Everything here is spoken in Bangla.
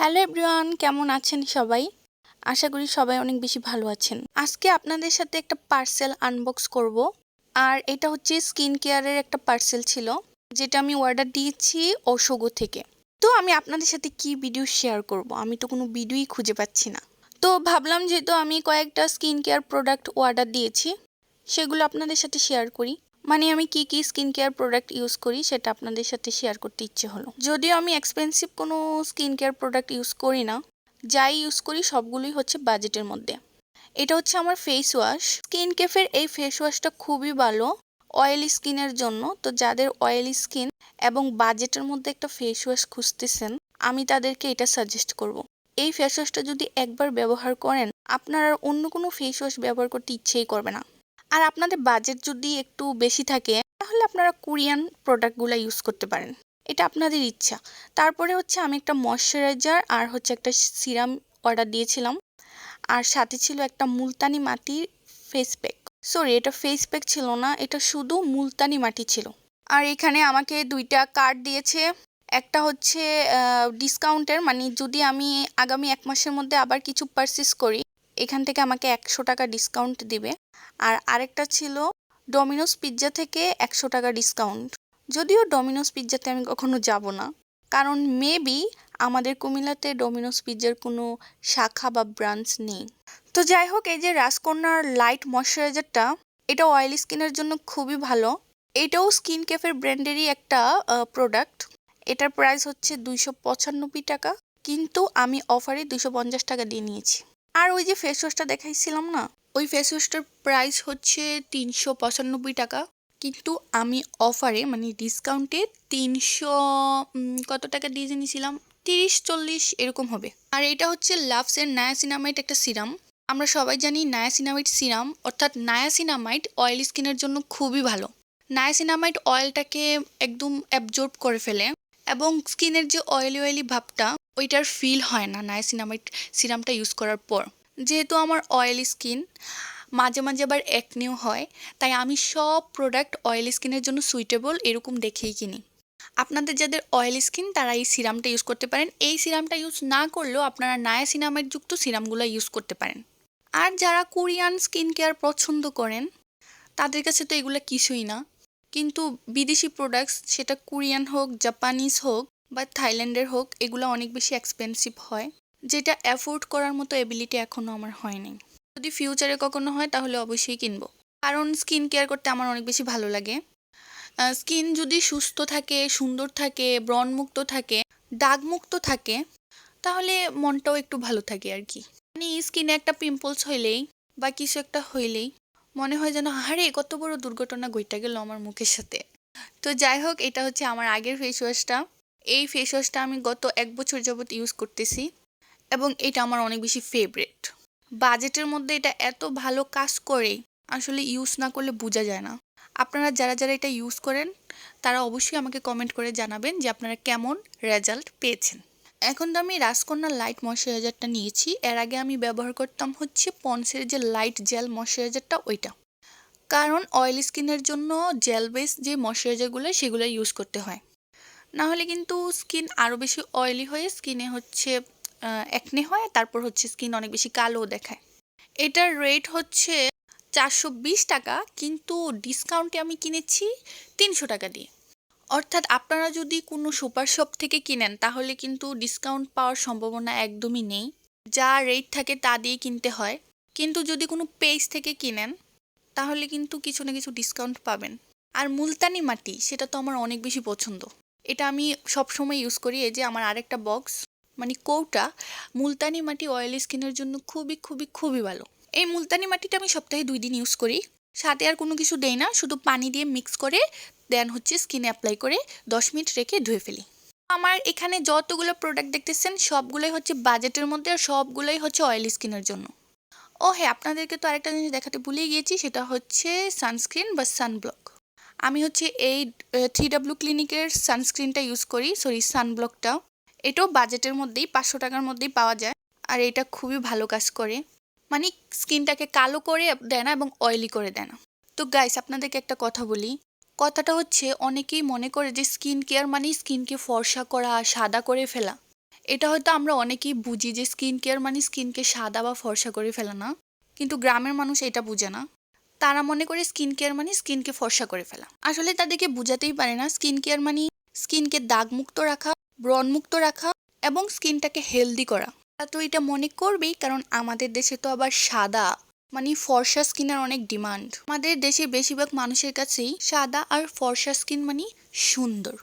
হ্যালো এভরিওয়ান, কেমন আছেন সবাই? আশা করি সবাই অনেক বেশি ভালো আছেন। আজকে আপনাদের সাথে একটা পার্সেল আনবক্স করব। আর এটা হচ্ছে স্কিন কেয়ারের একটা পার্সেল ছিল, যেটা আমি অর্ডার দিয়েছি অশোগো থেকে। তো আমি আপনাদের সাথে কি ভিডিও শেয়ার করব? আমি তো কোনো ভিডিওই খুঁজে পাচ্ছি না। তো ভাবলাম যেহেতু আমি কয়েকটা স্কিন কেয়ার প্রোডাক্ট অর্ডার দিয়েছি, সেগুলো আপনাদের সাথে শেয়ার করি। মানে আমি কি কি স্কিন কেয়ার প্রোডাক্ট ইউজ করি সেটা আপনাদের সাথে শেয়ার করতে ইচ্ছে হলো। যদিও আমি এক্সপেন্সিভ কোনো স্কিন কেয়ার প্রোডাক্ট ইউজ করি না, যাই ইউজ করি সবগুলোই হচ্ছে বাজেটের মধ্যে। এটা হচ্ছে আমার ফেস ওয়াশ স্কিন কেফের এই ফেস ওয়াশটা খুবই ভালো অয়েলি স্কিনের জন্য। তো যাদের অয়েলি স্কিন এবং বাজেটের মধ্যে একটা ফেস ওয়াশ খুঁজতেছেন, আমি তাদেরকে এটা সাজেস্ট করব। এই ফেস ওয়াশটা যদি একবার ব্যবহার করেন, আপনার আর অন্য কোনো ফেস ওয়াশ ব্যবহার করতে ইচ্ছেই করবে না। আর আপনাদের বাজেট যদি একটু বেশি থাকে, তাহলে আপনারা কোরিয়ান প্রোডাক্টগুলো ইউজ করতে পারেন। এটা আপনাদের ইচ্ছা। তারপরে হচ্ছে আমি একটা ময়শ্চারাইজার আর হচ্ছে একটা সিরাম অর্ডার দিয়েছিলাম। আর সাথে ছিল একটা মুলতানি মাটির ফেস প্যাক সরি এটা ফেস প্যাক ছিল না, এটা শুধু মুলতানি মাটি ছিল। আর এখানে আমাকে দুইটা কার্ড দিয়েছে। একটা হচ্ছে ডিসকাউন্টের মানে যদি আমি আগামী এক মাসের মধ্যে আবার কিছু পারচেস করি এখান থেকে আমাকে একশো টাকা ডিসকাউন্ট দিবে। আর আরেকটা ছিল ডমিনোস পিৎজা থেকে একশো টাকা ডিসকাউন্ট যদিও ডমিনোস পিৎজাতে আমি কখনো যাব না, কারণ মেবি আমাদের কুমিল্লাতে ডমিনোস পিৎজার কোনো শাখা বা ব্রাঞ্চ নেই। তো যাই হোক, এই যে রাজকন্যার লাইট ময়শ্চারাইজারটা এটা অয়েলি স্কিনের জন্য খুবই ভালো। এটাও স্কিন কেফের ব্র্যান্ডেরই একটা প্রোডাক্ট এটার প্রাইস হচ্ছে দুইশো পঁচানব্বই টাকা, কিন্তু আমি অফারে দুশো পঞ্চাশ টাকা দিয়ে নিয়েছি। আর ওই যে ফেস ওয়াশটা দেখাইছিলাম না, ওই ফেস ওয়াশটার প্রাইস হচ্ছে তিনশো পঁচানব্বই টাকা। কিন্তু আমি অফারে মানে ডিসকাউন্টে তিনশো কত টাকা দিয়ে জেনেছিলাম তিরিশ, চল্লিশ এরকম হবে। আর এটা হচ্ছে লাভসের নায়াসিনামাইট একটা সিরাম আমরা সবাই জানি নায়াসিনামাইট সিরাম অর্থাৎ নায়াসিনামাইট অয়েল স্কিনের জন্য খুবই ভালো। নায়াসিনামাইট অয়েলটাকে একদম অ্যাবজর্ব করে ফেলে। এবং স্কিনের যে অয়েলি অয়েলি ভাবটা, ওইটার ফিল হয় না নায়াসিনামাইট সিরামটা ইউজ করার পর। যেহেতু আমার অয়েলি স্কিন মাঝে মাঝে আবার একনিও হয়, তাই আমি সব প্রোডাক্ট অয়েলি স্কিনের জন্য সুইটেবল এরকম দেখেই কিনি। আপনাদের যাদের অয়েলি স্কিন তারা এই সিরামটা ইউজ করতে পারেন। এই সিরামটা ইউজ না করলেও আপনারা নায়াসিনামাইট যুক্ত সিরামগুলো ইউজ করতে পারেন। আর যারা কোরিয়ান স্কিন কেয়ার পছন্দ করেন, তাদের কাছে তো এগুলো কিছুই না। কিন্তু বিদেশি প্রোডাক্টস সেটা কোরিয়ান হোক, জাপানিজ হোক বা থাইল্যান্ডের হোক, এগুলো অনেক বেশি এক্সপেন্সিভ হয়, যেটা অ্যাফোর্ড করার মতো এবিলিটি এখনও আমার হয়নি। যদি ফিউচারে কখনো হয়, তাহলে অবশ্যই কিনবো। কারণ স্কিন কেয়ার করতে আমার অনেক বেশি ভালো লাগে। স্কিন যদি সুস্থ থাকে, সুন্দর থাকে, ব্রণমুক্ত থাকে, দাগমুক্ত থাকে, তাহলে মনটাও একটু ভালো থাকে আর কি। মানে স্কিনে একটা পিম্পলস হইলেই বা কিছু একটা হইলেই মনে হয় যেন হারে কত বড় দুর্ঘটনা গইটা গেল আমার মুখের সাথে। তো যাই হোক, এটা হচ্ছে আমার আগের ফেস ওয়াশটা এই ফেস ওয়াশটা আমি গত এক বছর যাবৎ ইউজ করতেছি এবং এটা আমার অনেক বেশি ফেভারেট বাজেটের মধ্যে এটা এত ভালো কাজ করে, আসলে ইউজ না করলে বোঝা যায় না। আপনারা যারা যারা এটা ইউজ করেন, তারা অবশ্যই আমাকে কমেন্ট করে জানাবেন যে আপনারা কেমন রেজাল্ট পেয়েছেন। এখন তো আমি রাসকন্যা লাইট ময়শ্চারাইজারটা নিয়েছি। এর আগে আমি ব্যবহার করতাম হচ্ছে পন্সের যে লাইট জেল ময়শ্চারাইজারটা ওইটা। কারণ অয়েল স্কিনের জন্য জেল বেস যে ময়শ্চারাইজারগুলো সেগুলো ইউজ করতে হয়। না হলে কিন্তু স্কিন আরও বেশি অয়েলি হয়ে স্কিনে হচ্ছে একনে হয় তারপর হচ্ছে স্কিন অনেক বেশি কালো দেখায়। এটার রেট হচ্ছে চারশো বিশ টাকা, কিন্তু ডিসকাউন্টে আমি কিনেছি তিনশো টাকা দিয়ে। অর্থাৎ আপনারা যদি কোনো সুপার শপ থেকে কিনেন, তাহলে কিন্তু ডিসকাউন্ট পাওয়ার সম্ভাবনা একদমই নেই। যা রেট থাকে তা দিয়ে কিনতে হয়। কিন্তু যদি কোনো পেজ থেকে কিনেন, তাহলে কিন্তু কিছু না কিছু ডিসকাউন্ট পাবেন। আর মুলতানি মাটি, সেটা তো আমার অনেক বেশি পছন্দ। এটা আমি সবসময় ইউজ করি। এই যে আমার আরেকটা বক্স মানে কৌটা, মুলতানি মাটি অয়েলি স্কিনের জন্য খুবই খুবই খুবই ভালো। এই মুলতানি মাটিটা আমি সপ্তাহে দুই দিন ইউজ করি। সাথে আর কোনো কিছু দেই না, শুধু পানি দিয়ে মিক্স করে দেন হচ্ছে স্কিনে অ্যাপ্লাই করে দশ মিনিট রেখে ধুয়ে ফেলি। আমার এখানে যতগুলো প্রোডাক্ট দেখতেছেন, সবগুলোই হচ্ছে বাজেটের মধ্যে আর সবগুলোই হচ্ছে অয়েলি স্কিনের জন্য। ও হ্যাঁ আপনাদেরকে তো আরেকটা জিনিস দেখাতে ভুলে গিয়েছি, সেটা হচ্ছে সানস্ক্রিন বা সানব্লক আমি হচ্ছে এই থ্রি ডাব্লু ক্লিনিকের সানস্ক্রিনটা ইউজ করি সরি সানব্লকটা এটাও বাজেটের মধ্যেই, পাঁচশো টাকার মধ্যেই পাওয়া যায়, আর এটা খুবই ভালো কাজ করে। মানে স্কিনটাকে কালো করে দেয় না এবং অয়েলি করে দেয় না। তো গাইস আপনাদেরকে একটা কথা বলি কথাটা হচ্ছে, অনেকেই মনে করে যে স্কিন কেয়ার মানে স্কিনকে ফর্সা করা, সাদা করে ফেলা। এটা হয়তো আমরা অনেকেই বুঝি যে স্কিন কেয়ার মানে স্কিনকে সাদা বা ফর্সা করে ফেলা না। কিন্তু গ্রামের মানুষ এটা বুঝে না। তারা মনে করে স্কিন কেয়ার মানে স্কিনকে ফর্সা করে ফেলা। আসলে তাদেরকে বুঝাতেই পারে না স্কিন কেয়ার মানে স্কিনকে দাগমুক্ত রাখা, ব্রণমুক্ত রাখা এবং স্কিনটাকে হেলদি করা। তা তো এটা মনে করবেই, কারণ আমাদের দেশে তো আবার সাদা মানে ফর্সা স্কিনের অনেক ডিমান্ড। আমাদের দেশে বেশিরভাগ মানুষের কাছেই সাদা আর ফর্সা স্কিন মানে সুন্দর।